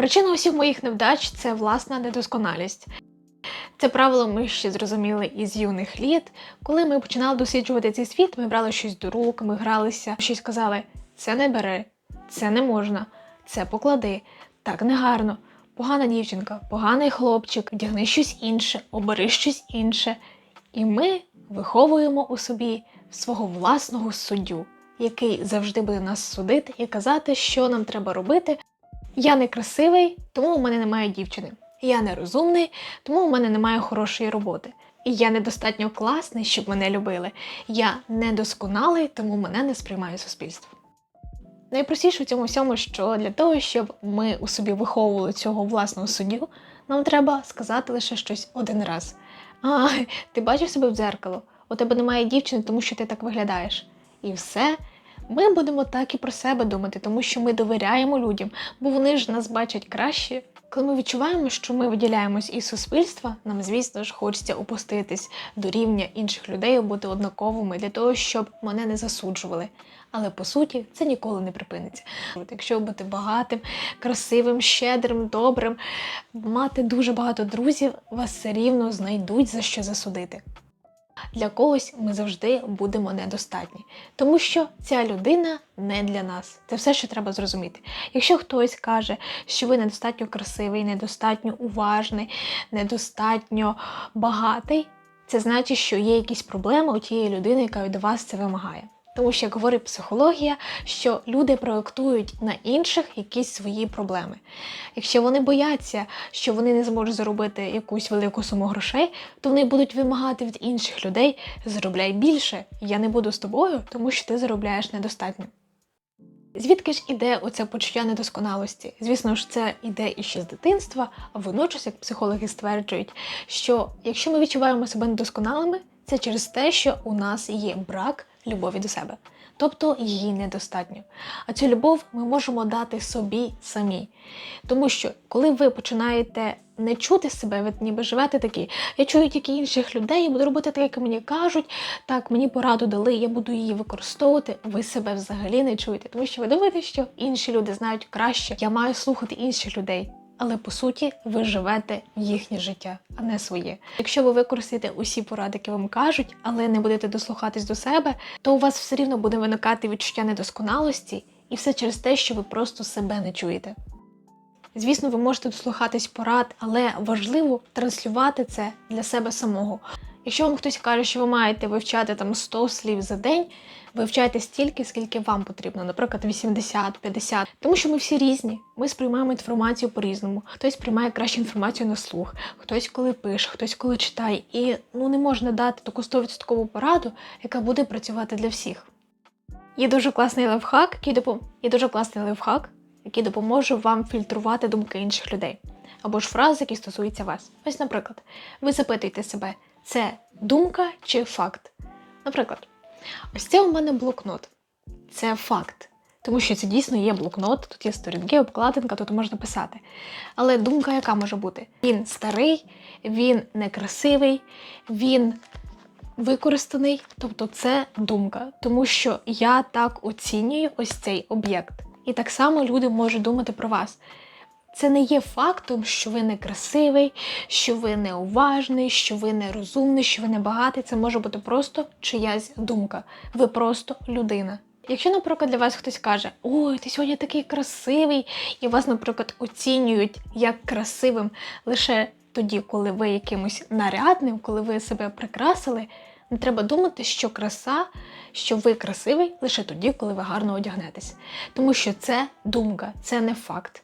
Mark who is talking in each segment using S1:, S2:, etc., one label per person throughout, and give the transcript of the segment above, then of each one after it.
S1: Причина усіх моїх невдач це власна недосконалість. Це правило ми ще зрозуміли із юних літ. Коли ми починали досліджувати цей світ, ми брали щось до рук, ми гралися, щось казали: це не бери, це не можна, це поклади, так не гарно. Погана дівчинка, поганий хлопчик, вдягни щось інше, обери щось інше. І ми виховуємо у собі свого власного суддю, який завжди буде нас судити і казати, що нам треба робити. Я не красивий, тому у мене немає дівчини. Я не розумний, тому у мене немає хорошої роботи. І я недостатньо класний, щоб мене любили. Я недосконалий, тому мене не сприймає суспільство. Найпростіше в цьому всьому, що для того, щоб ми у собі виховували цього власного суддю, нам треба сказати лише щось один раз. А, ти бачив себе в дзеркало? У тебе немає дівчини, тому що ти так виглядаєш. І все. Ми будемо так і про себе думати, тому що ми довіряємо людям, бо вони ж нас бачать краще. Коли ми відчуваємо, що ми виділяємось із суспільства, нам, звісно ж, хочеться опуститись до рівня інших людей, бути однаковими для того, щоб мене не засуджували. Але по суті це ніколи не припиниться. Якщо бути багатим, красивим, щедрим, добрим, мати дуже багато друзів, вас все рівно знайдуть за що засудити. Для когось ми завжди будемо недостатні, тому що ця людина не для нас. Це все, що треба зрозуміти. Якщо хтось каже, що ви недостатньо красивий, недостатньо уважний, недостатньо багатий, це значить, що є якісь проблеми у тієї людини, яка від вас це вимагає. Тому що, як говорить психологія, що люди проєктують на інших якісь свої проблеми. Якщо вони бояться, що вони не зможуть заробити якусь велику суму грошей, то вони будуть вимагати від інших людей заробляй більше. Я не буду з тобою, тому що ти заробляєш недостатньо. Звідки ж іде оце почуття недосконалості? Звісно ж, це іде іще з дитинства, а водночас, як психологи стверджують, що якщо ми відчуваємо себе недосконалими, це через те, що у нас є брак любові до себе, тобто її недостатньо. А цю любов ми можемо дати собі самі. Тому що, коли ви починаєте не чути себе, ви ніби живете такі, я чую тільки інших людей, я буду робити так, як мені кажуть, так, мені пораду дали, я буду її використовувати, ви себе взагалі не чуєте, тому що ви думаєте, що інші люди знають краще, я маю слухати інших людей. Але по суті ви живете їхнє життя, а не своє. Якщо ви використаєте усі поради, які вам кажуть, але не будете дослухатись до себе, то у вас все рівно буде виникати відчуття недосконалості, і все через те, що ви просто себе не чуєте. Звісно, ви можете дослухатись порад, але важливо транслювати це для себе самого. Якщо вам хтось каже, що ви маєте вивчати там 100 слів за день, вивчайте стільки, скільки вам потрібно, наприклад, 80-50. Тому що ми всі різні. Ми сприймаємо інформацію по-різному. Хтось приймає кращу інформацію на слух, хтось коли пише, хтось коли читає. І ну не можна дати таку 100% пораду, яка буде працювати для всіх. Є дуже класний лайфхак, який допом... Є дуже класний лайфхак, який допоможе вам фільтрувати думки інших людей. Або ж фрази, які стосуються вас. Ось, наприклад, ви запитуєте себе, це думка чи факт? Наприклад, ось це у мене блокнот. Це факт. Тому що це дійсно є блокнот, тут є сторінки, обкладинка, тут можна писати. Але думка, яка може бути? Він старий, він некрасивий, він використаний, тобто це думка, тому що я так оцінюю ось цей об'єкт. І так само люди можуть думати про вас. Це не є фактом, що ви не красивий, що ви неуважний, що ви не розумний, що ви не багатий. Це може бути просто чиясь думка. Ви просто людина. Якщо, наприклад, для вас хтось каже, ой, ти сьогодні такий красивий, і вас, наприклад, оцінюють як красивим лише тоді, коли ви якимось нарядним, коли ви себе прикрасили, не треба думати, що краса, що ви красивий лише тоді, коли ви гарно одягнетесь. Тому що це думка, це не факт.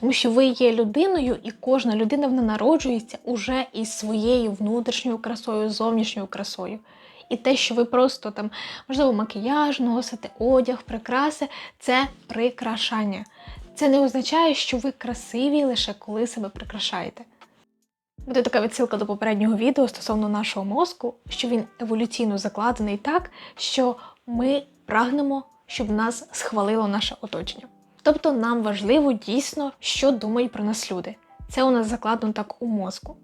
S1: Тому що ви є людиною, і кожна людина вона народжується уже із своєю внутрішньою красою, зовнішньою красою. І те, що ви просто там, можливо, макіяж носите, одяг, прикраси це прикрашання. Це не означає, що ви красиві лише коли себе прикрашаєте. Буде така відсилка до попереднього відео стосовно нашого мозку, що він еволюційно закладений так, що ми прагнемо, щоб нас схвалило наше оточення. Тобто нам важливо дійсно, що думають про нас люди. Це у нас закладено так у мозку.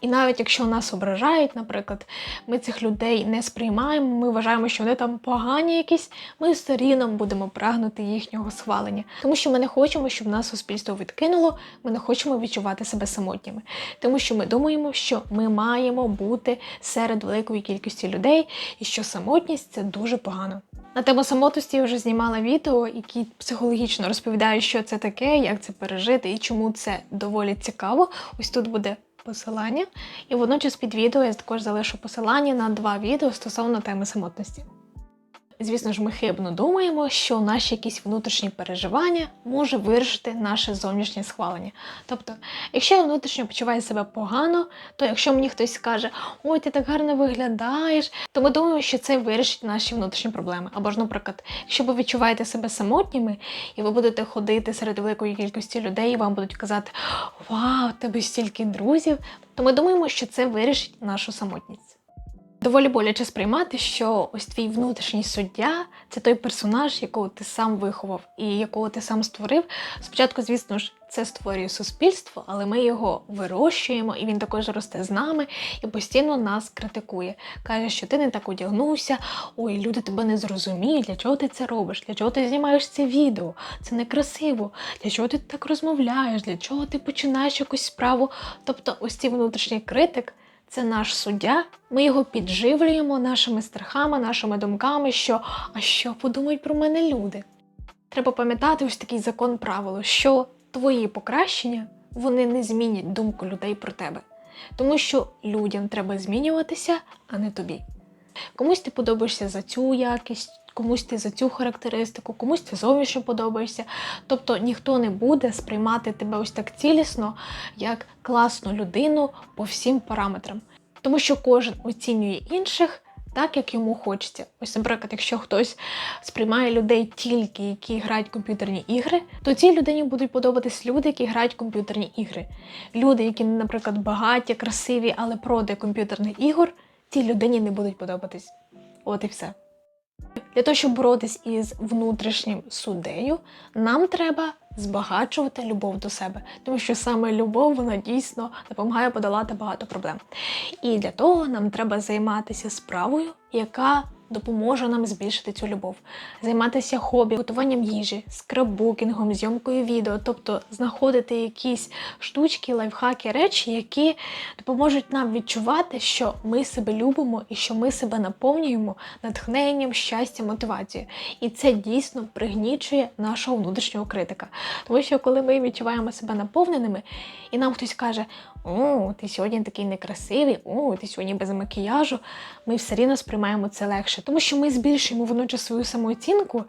S1: І навіть якщо нас ображають, наприклад, ми цих людей не сприймаємо, ми вважаємо, що вони там погані якісь, ми все рівно будемо прагнути їхнього схвалення. Тому що ми не хочемо, щоб нас суспільство відкинуло, ми не хочемо відчувати себе самотніми. Тому що ми думаємо, що ми маємо бути серед великої кількості людей, і що самотність це дуже погано. На тему самотності я вже знімала відео, які психологічно розповідають, що це таке, як це пережити і чому це доволі цікаво. Ось тут буде посилання. І водночас під відео я також залишу посилання на два відео стосовно теми самотності. Звісно ж, ми хибно думаємо, що наші якісь внутрішні переживання може вирішити наше зовнішнє схвалення. Тобто, якщо я внутрішньо почуваю себе погано, то якщо мені хтось скаже, ой, ти так гарно виглядаєш, то ми думаємо, що це вирішить наші внутрішні проблеми. Або ж, наприклад, якщо ви відчуваєте себе самотніми, і ви будете ходити серед великої кількості людей, і вам будуть казати, вау, тебе стільки друзів, то ми думаємо, що це вирішить нашу самотність. Доволі боляче сприймати, що ось твій внутрішній суддя це той персонаж, якого ти сам виховав і якого ти сам створив. Спочатку, звісно ж, це створює суспільство, але ми його вирощуємо, і він також росте з нами і постійно нас критикує. Каже, що ти не так одягнувся, ой, люди тебе не зрозуміють, для чого ти це робиш, для чого ти знімаєш це відео, це некрасиво, для чого ти так розмовляєш, для чого ти починаєш якусь справу. Тобто, ось цей внутрішній критик. Це наш суддя, ми його підживлюємо нашими страхами, нашими думками, що а що подумають про мене люди. Треба пам'ятати ось такий закон правило, що твої покращення вони не змінять думку людей про тебе. Тому що людям треба змінюватися, а не тобі. Комусь ти подобаєшся за цю якість, комусь ти за цю характеристику, комусь ти зовнішньо подобаєшся. Тобто ніхто не буде сприймати тебе ось так цілісно, як класну людину по всім параметрам. Тому що кожен оцінює інших так, як йому хочеться. Ось, наприклад, якщо хтось сприймає людей тільки, які грають комп'ютерні ігри, то цій людині будуть подобатись люди, які грають комп'ютерні ігри. Люди, які, наприклад, багаті, красиві, але проти комп'ютерних ігор, цій людині не будуть подобатись. От і все. Для того, щоб боротись із внутрішнім суддею, нам треба збагачувати любов до себе, тому що саме любов вона дійсно допомагає подолати багато проблем. І для того нам треба займатися справою, яка допоможе нам збільшити цю любов, займатися хобі, готуванням їжі, скраббукінгом, зйомкою відео, тобто знаходити якісь штучки, лайфхаки, речі, які допоможуть нам відчувати, що ми себе любимо і що ми себе наповнюємо натхненням, щастям, мотивацією. І це дійсно пригнічує нашого внутрішнього критика. Тому що коли ми відчуваємо себе наповненими, і нам хтось каже, о, ти сьогодні такий некрасивий, о, ти сьогодні без макіяжу, ми все рівно сприймаємо це легше, тому що ми збільшуємо водночас свою самооцінку,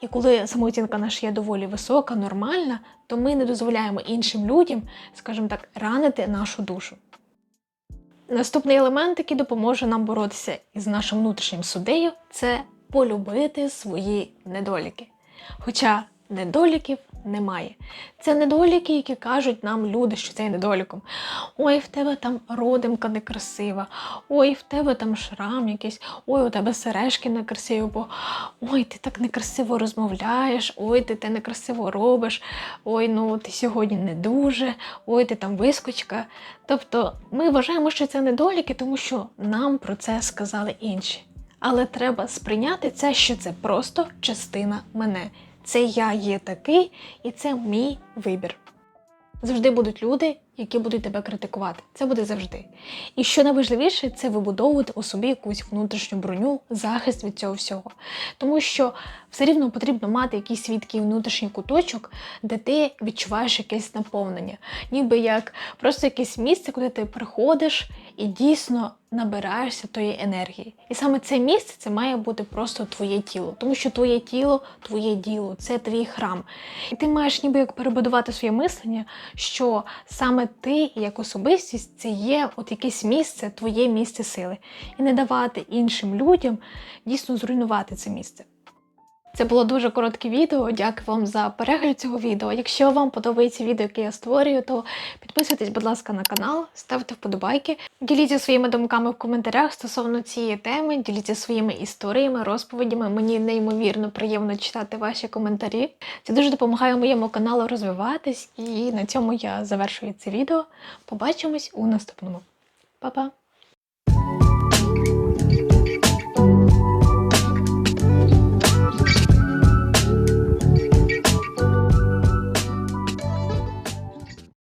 S1: і коли самооцінка наша є доволі висока, нормальна, то ми не дозволяємо іншим людям, скажімо так, ранити нашу душу. Наступний елемент, який допоможе нам боротися із нашим внутрішнім суддею, це полюбити свої недоліки. Хоча недоліків немає. Це недоліки, які кажуть нам люди, що це є недоліком. Ой, в тебе там родимка некрасива, ой, в тебе там шрам якийсь, ой, у тебе сережки некрасиві, бо ой, ти так некрасиво розмовляєш, ой, ти те некрасиво робиш, ой, ну ти сьогодні не дуже, ой, ти там вискочка. Тобто ми вважаємо, що це недоліки, тому що нам про це сказали інші. Але треба сприйняти це, що це просто частина мене. Це я є такий, і це мій вибір. Завжди будуть люди, які будуть тебе критикувати. Це буде завжди. І що найважливіше, це вибудовувати у собі якусь внутрішню броню, захист від цього всього. Тому що все рівно потрібно мати якийсь свій такий внутрішній куточок, де ти відчуваєш якесь наповнення, ніби як просто якесь місце, куди ти приходиш і дійсно набираєшся тої енергії. І саме це місце це має бути просто твоє тіло, тому що твоє тіло, твоє діло, це твій храм. І ти маєш ніби як перебудувати своє мислення, що саме ти, як особистість, це є от якесь місце, твоє місце сили, і не давати іншим людям дійсно зруйнувати це місце. Це було дуже коротке відео. Дякую вам за перегляд цього відео. Якщо вам подобається відео, яке я створюю, то підписуйтесь, будь ласка, на канал, ставте вподобайки, діліться своїми думками в коментарях стосовно цієї теми, діліться своїми історіями, розповідями. Мені неймовірно приємно читати ваші коментарі. Це дуже допомагає моєму каналу розвиватись, і на цьому я завершую це відео. Побачимось у наступному. Па-па!